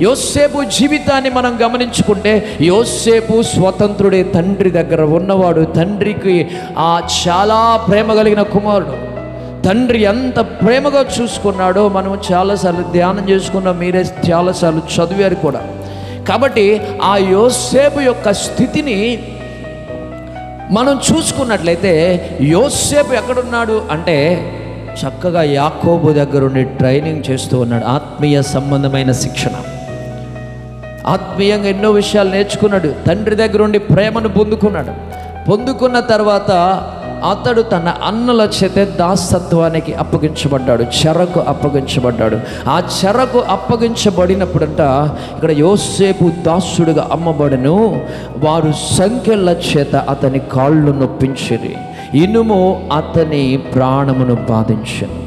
యోసేపు జీవితాన్ని మనం గమనించుకుంటే యోసేపు స్వతంత్రుడే తండ్రి దగ్గర ఉన్నవాడు. తండ్రికి ఆ చాలా ప్రేమ కలిగిన కుమారుడు. తండ్రి ఎంత ప్రేమగా చూసుకున్నాడో మనం చాలాసార్లు ధ్యానం చేసుకున్నాం. మీరే చాలాసార్లు చదివారు కూడా. కాబట్టి ఆ యోసేపు యొక్క స్థితిని మనం చూసుకున్నట్లయితే యోసేపు ఎక్కడున్నాడు అంటే చక్కగా యాకోబు దగ్గరుండి ట్రైనింగ్ చేస్తూ ఉన్నాడు. ఆత్మీయ సంబంధమైన శిక్షణ. ఆత్మీయంగా ఎన్నో విషయాలు నేర్చుకున్నాడు. తండ్రి దగ్గర ఉండి ప్రేమను పొందుకున్నాడు. పొందుకున్న తర్వాత అతడు తన అన్నల చేతే దాసత్వానికి అప్పగించబడ్డాడు. చెరకు అప్పగించబడ్డాడు. ఆ చెరకు అప్పగించబడినప్పుడంట ఇక్కడ యోసేపు దాసుడుగా అమ్మబడను. వారు సంఖ్యల చేత అతని కాళ్ళు నొప్పించిరి. ఇనుము అతని ప్రాణమును బాధించను.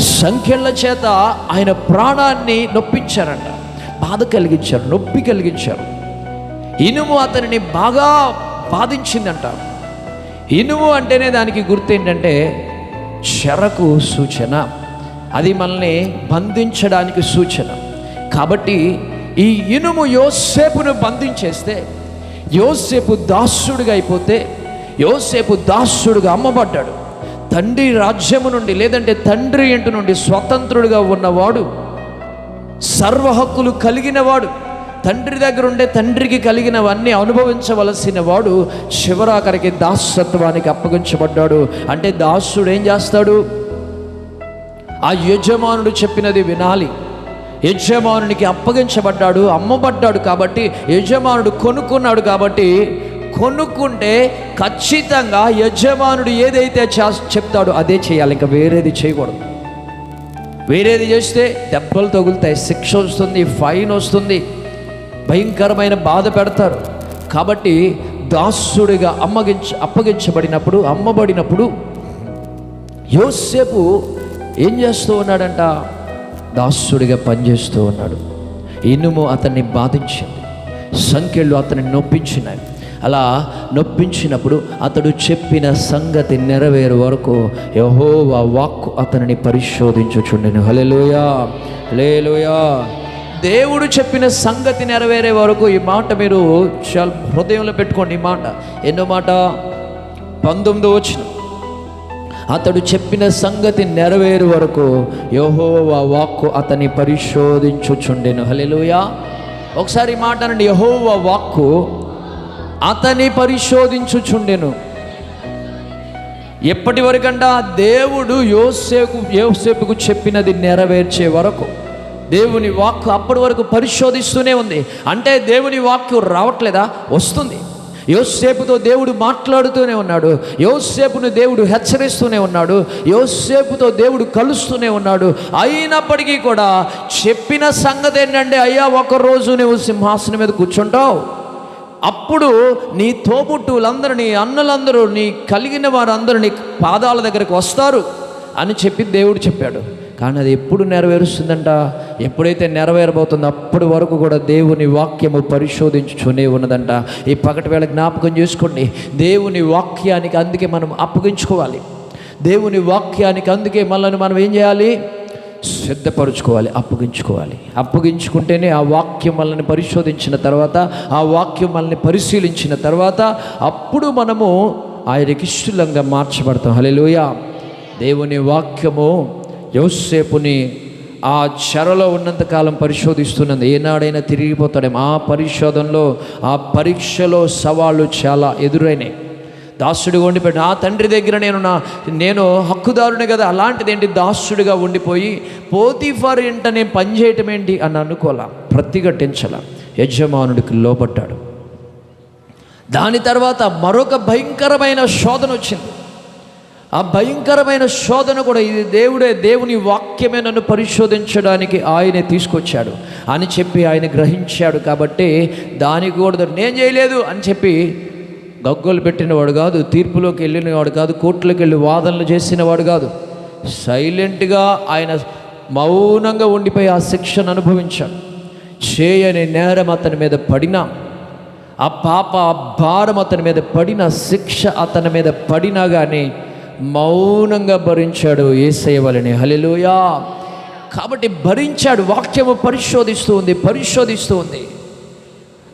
సంఖ్యల చేత ఆయన ప్రాణాన్ని నొప్పించారంట. బాధ కలిగించారు నొప్పి కలిగించారు. ఇనుము అతనిని బాగా బాధించిందంట ఇనుము అంటేనే దానికి గుర్తు ఏంటంటే చెరకు సూచన. అది మనల్ని బంధించడానికి సూచన. కాబట్టి ఈ ఇనుము యోసేపును బంధించేస్తే యోసేపు దాసుడుగా అయిపోతే యోసేపు దాసుడుగా అమ్మబడ్డాడు. తండ్రి రాజ్యము నుండి లేదంటే తండ్రి ఇంటి నుండి స్వతంత్రుడుగా ఉన్నవాడు సర్వ హక్కులు కలిగినవాడు తండ్రి దగ్గర ఉండే తండ్రికి కలిగినవన్నీ అనుభవించవలసిన వాడు శివరాకరికి దాసత్వానికి అప్పగించబడ్డాడు. అంటే దాసుడు ఏం చేస్తాడు? ఆ యజమానుడు చెప్పినది వినాలి. యజమానునికి అప్పగించబడ్డాడు అమ్మబడ్డాడు కాబట్టి యజమానుడు కొనుక్కున్నాడు కాబట్టి కొనుక్కుంటే ఖచ్చితంగా యజమానుడు ఏదైతే చెప్తాడో అదే చేయాలి. ఇంకా వేరేది చేయకూడదు. వేరేది చేస్తే దెబ్బలు తగులుతాయి శిక్ష వస్తుంది ఫైన్ వస్తుంది. భయంకరమైన బాధ పెడతారు. కాబట్టి దాసుడిగా అమ్మగించ అప్పగించబడినప్పుడు అమ్మబడినప్పుడు యోసేపు ఏం చేస్తూ ఉన్నాడంట? దాసుడిగా పనిచేస్తూ ఉన్నాడు. ఇనుము అతన్ని బాధించింది. సంఖ్యలు అతన్ని నొప్పించినాయి. అలా నొప్పించినప్పుడు అతడు చెప్పిన సంగతి నెరవేరు వరకు యహోవా వాక్కు అతనిని పరిశోధించుచుండెను. హలెలుయా హలేలుయా దేవుడు చెప్పిన సంగతి నెరవేరే వరకు ఈ మాట మీరు చాలా హృదయంలో పెట్టుకోండి. ఈ మాట ఎన్నో మాట? పంతొమ్మిదో వచ్చిన అతడు చెప్పిన సంగతి నెరవేరు వరకు యహోవా వాక్కు అతని పరిశోధించుచుండెను. హలెలుయా ఒకసారి మాట అనండి. యహోవా వాక్కు అతని పరిశోధించుచుండెను. ఎప్పటి వరకంట దేవుడు యోసేపు యోసేపుకు చెప్పినది నెరవేర్చే వరకు దేవుని వాక్కు అప్పటి వరకు పరిశోధిస్తూనే ఉంది. అంటే దేవుని వాక్కు రావట్లేదా? వస్తుంది. యోసేపుతో దేవుడు మాట్లాడుతూనే ఉన్నాడు. యోసేపును దేవుడు హెచ్చరిస్తూనే ఉన్నాడు. యోసేపుతో దేవుడు కలుస్తూనే ఉన్నాడు. అయినప్పటికీ కూడా చెప్పిన సంగతి ఏంటంటే అయ్యా ఒకరోజు నువ్వు సింహాసనం మీద కూర్చుంటావు. అప్పుడు నీ తోబుట్టువులందరూ నీ అన్నలందరూ నీ కలిగిన వారందరూ నీ పాదాల దగ్గరికి వస్తారు అని చెప్పి దేవుడు చెప్పాడు. కానీ అది ఎప్పుడు నెరవేరుస్తుందంట? ఎప్పుడైతే నెరవేరబోతుందో అప్పటి వరకు కూడా దేవుని వాక్యము పరిశోధించుచునే ఉన్నదంట. ఈ పగటి వేళ జ్ఞాపకం చేసుకోండి. దేవుని వాక్యానికి అందుకే మనం అప్పగించుకోవాలి. దేవుని వాక్యానికి అందుకే మనల్ని మనం ఏం చేయాలి? సిద్ధపరుచుకోవాలి అప్పగించుకోవాలి. అప్పగించుకుంటేనే ఆ వాక్యం మనల్ని పరిశోధించిన తర్వాత ఆ వాక్యం మనల్ని పరిశీలించిన తర్వాత అప్పుడు మనము ఆయనకి ఇష్టలంగా మార్చబడతాం. హలేలోయ దేవుని వాక్యము యోసేపుని ఆ చెరలో ఉన్నంతకాలం పరిశోధిస్తున్నది. ఏనాడైనా తిరిగిపోతాడేమో. ఆ పరిశోధనలో ఆ పరీక్షలో సవాళ్ళు చాలా ఎదురైనాయి. దాసుడిగా ఉండిపోయి నా తండ్రి దగ్గర నేను నా నేను హక్కుదారుని కదా అలాంటిది ఏంటి? దాసుడిగా ఉండిపోయి పోతీఫార్ ఇంట నేను పనిచేయటం ఏంటి? అని అనుకోలా ప్రతిఘటించాల? యజమానుడికి లోపడ్డాడు దాని తర్వాత మరొక భయంకరమైన శోధన వచ్చింది. ఆ భయంకరమైన శోధన కూడా ఇది దేవుడే దేవుని వాక్యమే నన్ను పరిశోధించడానికి ఆయనే తీసుకొచ్చాడు అని చెప్పి ఆయన గ్రహించాడు కాబట్టి దానికి కూడా నేను చేయలేదు అని చెప్పి గగ్గోలు పెట్టినవాడు కాదు తీర్పులోకి వెళ్ళినవాడు కాదు కోర్టులోకి వెళ్ళి వాదనలు చేసినవాడు కాదు. సైలెంట్గా ఆయన మౌనంగా ఉండిపోయి ఆ శిక్షను అనుభవించాడు. చేయని నేరం అతని మీద పడినా ఆ పాప భారం అతని మీద పడిన శిక్ష అతని మీద పడినా కానీ మౌనంగా భరించాడు ఏసయ్య వలని. కాబట్టి భరించాడు వాక్యము పరిశోధిస్తూ ఉంది పరిశోధిస్తూ ఉంది.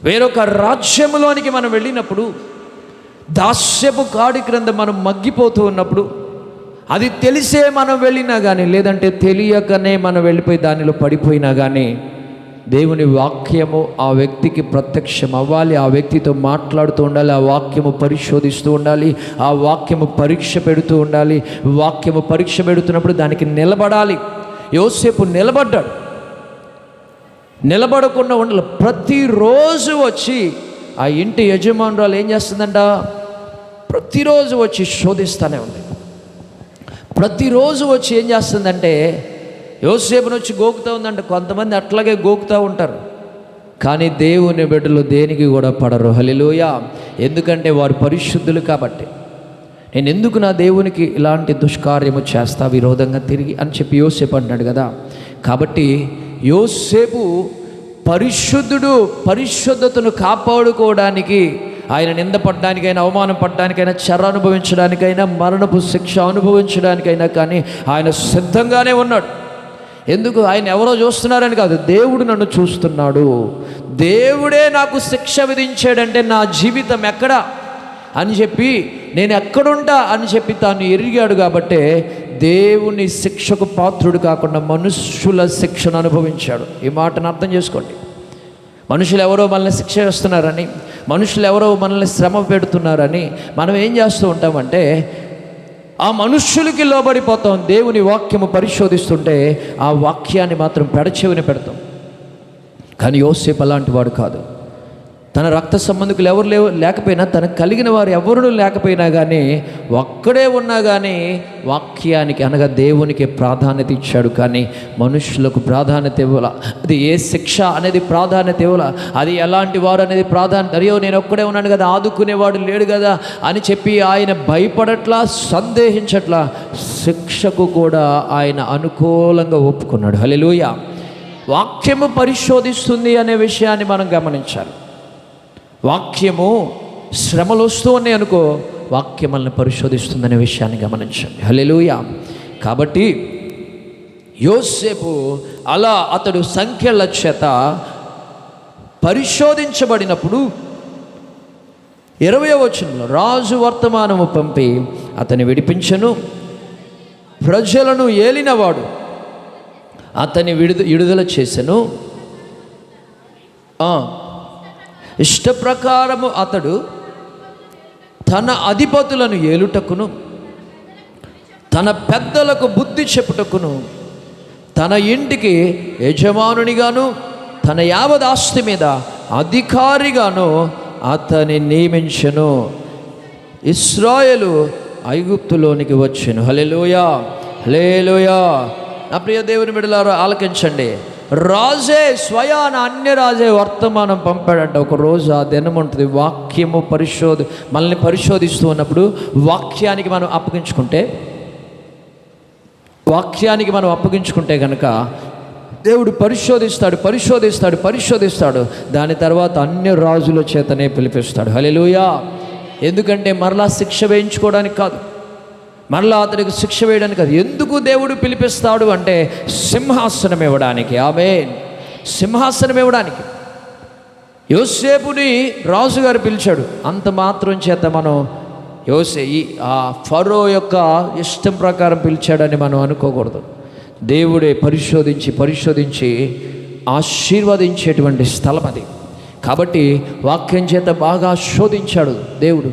వేరొక రాజ్యములోనికి మనం వెళ్ళినప్పుడు దాస్యపు కాడి క్రింద మనం మగ్గిపోతూ ఉన్నప్పుడు అది తెలిసే మనం వెళ్ళినా కానీ లేదంటే తెలియకనే మనం వెళ్ళిపోయి దానిలో పడిపోయినా కానీ దేవుని వాక్యము ఆ వ్యక్తికి ప్రత్యక్షం అవ్వాలి ఆ వ్యక్తితో మాట్లాడుతూ ఉండాలి ఆ వాక్యము పరిశోధిస్తూ ఉండాలి ఆ వాక్యము పరీక్ష పెడుతూ ఉండాలి వాక్యము పరీక్ష పెడుతున్నప్పుడు దానికి నిలబడాలి. యోసేపు నిలబడ్డాడు. నిలబడకుండా ఉండాలి. ప్రతిరోజు వచ్చి ఆ ఇంటి యజమానురాలు ఏం చేస్తుందంట? ప్రతిరోజు వచ్చి శోధిస్తూనే ఉంది. ప్రతిరోజు వచ్చి ఏం చేస్తుందంటే యోసేపుని వచ్చి గోకుతూ ఉందంటే కొంతమంది అట్లాగే గోకుతూ ఉంటారు. కానీ దేవుని బిడ్డలు దేనికి కూడా పడరు. హలిలోయ ఎందుకంటే వారు పరిశుద్ధులు కాబట్టి. నేను ఎందుకు నా దేవునికి ఇలాంటి దుష్కార్యము చేస్తా విరోధంగా తిరిగి అని చెప్పి యోసేపు అంటున్నాడు కదా. కాబట్టి యోసేపు పరిశుద్ధుడు పరిశుద్ధతను కాపాడుకోవడానికి ఆయన నిందపడడానికైనా అవమానం పడడానికైనా చెర అనుభవించడానికైనా మరణపు శిక్ష అనుభవించడానికైనా కానీ ఆయన సిద్ధంగానే ఉన్నాడు. ఎందుకు? ఆయన ఎవరో చూస్తున్నారని కాదు. దేవుడు నన్ను చూస్తున్నాడు. దేవుడే నాకు శిక్ష విధించాడంటే నా జీవితం ఎక్కడా? అని చెప్పి నేను ఎక్కడుంటా? అని చెప్పి తాను ఎరిగాడు కాబట్టే దేవుని శిక్షకు పాత్రుడు కాకుండా మనుష్యుల శిక్షను అనుభవించాడు. ఈ మాటను అర్థం చేసుకోండి. మనుషులు ఎవరో మనల్ని శిక్ష చేస్తున్నారని మనుషులు ఎవరో మనల్ని శ్రమ పెడుతున్నారని మనం ఏం చేస్తూ ఉంటామంటే ఆ మనుష్యులకి లోబడిపోతాం దేవుని వాక్యము పరిశోధిస్తుంటే ఆ వాక్యాన్ని మాత్రం పెడచెవిని పెడతాం. కానీ యోసేపు అలాంటి వాడు కాదు. తన రక్త సంబంధికులు ఎవరు లేవు లేకపోయినా తనకు కలిగిన వారు ఎవరు లేకపోయినా కానీ ఒక్కడే ఉన్నా కానీ వాక్యానికి అనగా దేవునికి ప్రాధాన్యత ఇచ్చాడు. కానీ మనుషులకు ప్రాధాన్యత ఇవ్వాల. అది ఏ శిక్ష అనేది ప్రాధాన్యత ఇవ్వాల. అది ఎలాంటి వారు అనేది ప్రాధాన్యత అయ్యో నేను ఒక్కడే ఉన్నాను కదా ఆదుకునేవాడు లేడు కదా అని చెప్పి ఆయన భయపడట్లా సందేహించట్లా శిక్షకు కూడా ఆయన అనుకూలంగా ఒప్పుకున్నాడు. హలెలూయ వాక్యము పరిశోధిస్తుంది అనే విషయాన్ని మనం గమనించాలి. వాక్యము శ్రమలు వస్తూ ఉన్నాయి అనుకో వాక్యం మనల్ని పరిశోధిస్తుందనే విషయాన్ని గమనించండి. హలెలుయ కాబట్టి యోసేపు అలా అతడు సంఖ్యల చేత పరిశోధించబడినప్పుడు ఇరవై వచనంలో రాజు వర్తమానము పంపి అతని విడిపించను. ప్రజలను ఏలినవాడు అతని విడుద విడుదల చేసెను. ఇష్ట ఇష్టప్రకారము అతడు తన అధిపతులను ఏలుటకును తన పెద్దలకు బుద్ధి చెప్పుటకును తన ఇంటికి యజమానునిగాను తన యావదాస్తి మీద అధికారిగాను అతని నియమించను. ఇస్రాయలు ఐగుప్తులోనికి వచ్చెను. హలెలోయా హలేలోయా నా ప్రియ దేవుని బిడ్డలారా ఆలకించండి. రాజే స్వయాన అన్య రాజే వర్తమానం పంపాడంట. ఒక రోజు ఆ దినం ఉంటుంది వాక్యము పరిశోధ మనల్ని పరిశోధిస్తూ ఉన్నప్పుడు వాక్యానికి మనం అప్పగించుకుంటే వాక్యానికి మనం అప్పగించుకుంటే కనుక దేవుడు పరిశోధిస్తాడు పరిశోధిస్తాడు పరిశోధిస్తాడు. దాని తర్వాత అన్ని రాజుల చేతనే పిలిపిస్తాడు. హలెలుయా ఎందుకంటే మరలా శిక్ష వేయించుకోవడానికి కాదు. మరలా అతనికి శిక్ష వేయడానికి అది ఎందుకు దేవుడు పిలిపిస్తాడు అంటే సింహాసనం ఇవ్వడానికి. ఆమె సింహాసనం ఇవ్వడానికి. యోసేపుని రాజుగారు పిలిచాడు. అంత మాత్రం చేత మనం యోసే ఈ ఆ ఫరో యొక్క ఇష్టం ప్రకారం పిలిచాడని మనం అనుకోకూడదు. దేవుడే పరిశోధించి పరిశోధించి ఆశీర్వదించేటువంటి స్థలం అది. కాబట్టి వాక్యం చేత బాగా శోధించాడు దేవుడు.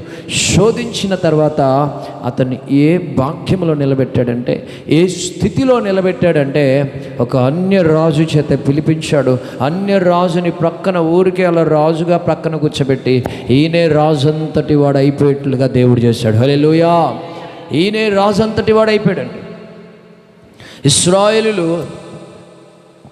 శోధించిన తర్వాత అతన్ని ఏ వాక్యంలో నిలబెట్టాడంటే ఏ స్థితిలో నిలబెట్టాడంటే ఒక అన్య రాజు చేత పిలిపించాడు. అన్య రాజుని ప్రక్కన ఊరికే అలా రాజుగా ప్రక్కన కూర్చోబెట్టి ఈయనే రాజంతటి వాడు అయిపోయేట్లుగా దేవుడు చేశాడు. హలే ఈయనే రాజంతటి వాడు అయిపోయాడండి ఇస్రాయేలులు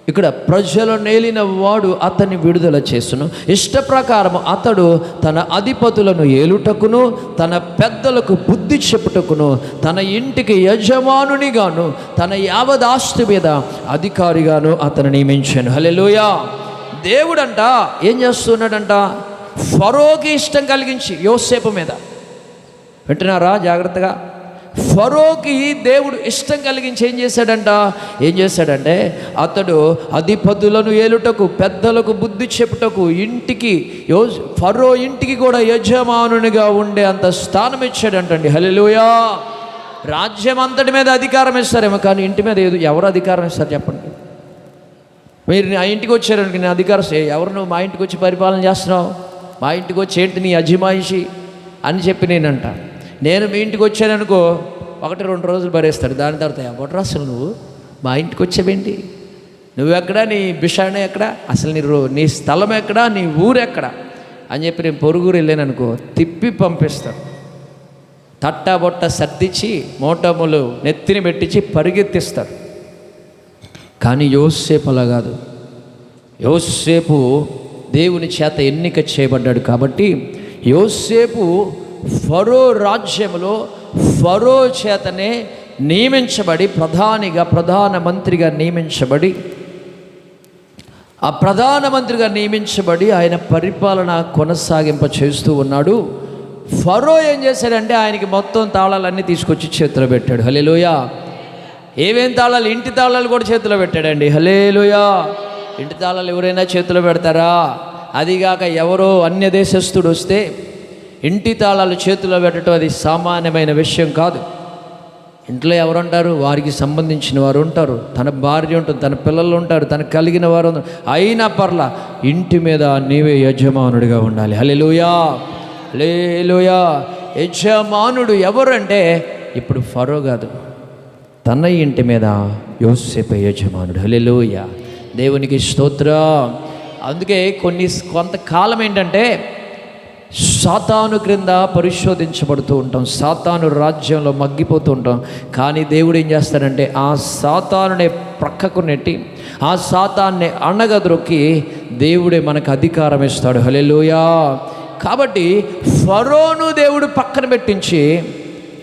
ఇక్కడ ప్రజలు నేలిన వాడు అతన్ని విడుదల చేసును ఇష్ట ప్రకారం అతడు తన అధిపతులను ఏలుటకును తన పెద్దలకు బుద్ధి చెప్పుటకును తన ఇంటికి యజమానునిగాను తన యావదాస్తి మీద అధికారిగాను అతను నియమించాను. హలెలుయా దేవుడంట ఏం చేస్తున్నాడంట? ఫరోకి ఇష్టం కలిగించి యోసేపు మీద. వింటున్నారా జాగ్రత్తగా? ఫరోకి దేవుడు ఇష్టం కలిగించి ఏం చేశాడంట? ఏం చేశాడంటే అతడు అధిపతులను ఏలుటకు పెద్దలకు బుద్ధి చెప్పుటకు ఇంటికి యో ఫరో ఇంటికి కూడా యజమానునిగా ఉండే అంత స్థానం ఇచ్చాడంటండి. హల్లెలూయా! రాజ్యం అంతటి మీద అధికారం ఇస్తారేమో కానీ ఇంటి మీద ఏదో ఎవరు అధికారం ఇస్తారు చెప్పండి. మీరు నా ఇంటికి వచ్చారనుకో నేను అధికారం ఎవరు నువ్వు మా ఇంటికి వచ్చి పరిపాలన చేస్తున్నావు? మా ఇంటికి వచ్చి ఏంటి నీ అజమాయిషి? అని చెప్పి నేనంట నేను మీ ఇంటికి వచ్చాననుకో ఒకటి రెండు రోజులు భరేస్తాడు దాని తర్వాత ఎవరు నువ్వు? మా ఇంటికి వచ్చావేంటి? నువ్వెక్కడ నీ బిషాణ ఎక్కడ? అసలు నీ రో నీ స్థలం ఎక్కడ? నీ ఊరెక్కడా అని చెప్పి నేను పొరుగురు వెళ్ళాననుకో తిప్పి పంపిస్తాను తట్టా బొట్ట సర్దిచ్చి మోటములు నెత్తిని పెట్టించి పరిగెత్తిస్తాడు కానీ యోసేపు అలా కాదు. యోసేపు దేవుని చేత ఎన్నిక చేయబడ్డాడు కాబట్టి యోసేపు ఫరో రాజ్యంలో ఫరో చేతనే నియమించబడి ప్రధానిగా ప్రధానమంత్రిగా నియమించబడి ఆ ప్రధానమంత్రిగా నియమించబడి ఆయన పరిపాలన కొనసాగింప చేస్తూ ఉన్నాడు. ఫరో ఏం చేశాడంటే ఆయనకి మొత్తం తాళాలన్నీ తీసుకొచ్చి చేతిలో పెట్టాడు. హలేలోయా ఏమేం తాళాలు? ఇంటి తాళాలు కూడా చేతిలో పెట్టాడండి. హలేలుయా ఇంటి తాళాలు ఎవరైనా చేతిలో పెడతారా? అదిగాక ఎవరో అన్య దేశస్థుడు వస్తే ఇంటి తాళాలు చేతిలో పెట్టడం అది సామాన్యమైన విషయం కాదు. ఇంట్లో ఎవరుంటారు? వారికి సంబంధించిన వారు ఉంటారు. తన భార్య ఉంటుంది తన పిల్లలు ఉంటారు తనకు కలిగిన వారు అయినా పర్లా ఇంటి మీద నీవే యజమానుడిగా ఉండాలి. హలేలుయా లేలుయా యజమానుడు ఎవరంటే ఇప్పుడు ఫరో కాదు తన ఇంటి మీద యోసేపు యజమానుడు. హల్లెలూయ! దేవునికి స్తోత్రం. అందుకే కొన్ని కొంతకాలం ఏంటంటే సాతాను క్రింద పరిశోధించబడుతూ ఉంటాం. సాతాను రాజ్యంలో మగ్గిపోతూ ఉంటాం. కానీ దేవుడు ఏం చేస్తాడంటే ఆ సాతానునే ప్రక్కకు నెట్టి ఆ సాతాన్ని అణగద్రొక్కి దేవుడే మనకు అధికారం ఇస్తాడు. హలెలుయా కాబట్టి ఫరోను దేవుడు పక్కన పెట్టించి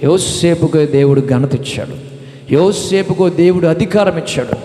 యోసేపుకు దేవుడు ఘనత ఇచ్చాడు. యోసేపుకు దేవుడు అధికారం ఇచ్చాడు.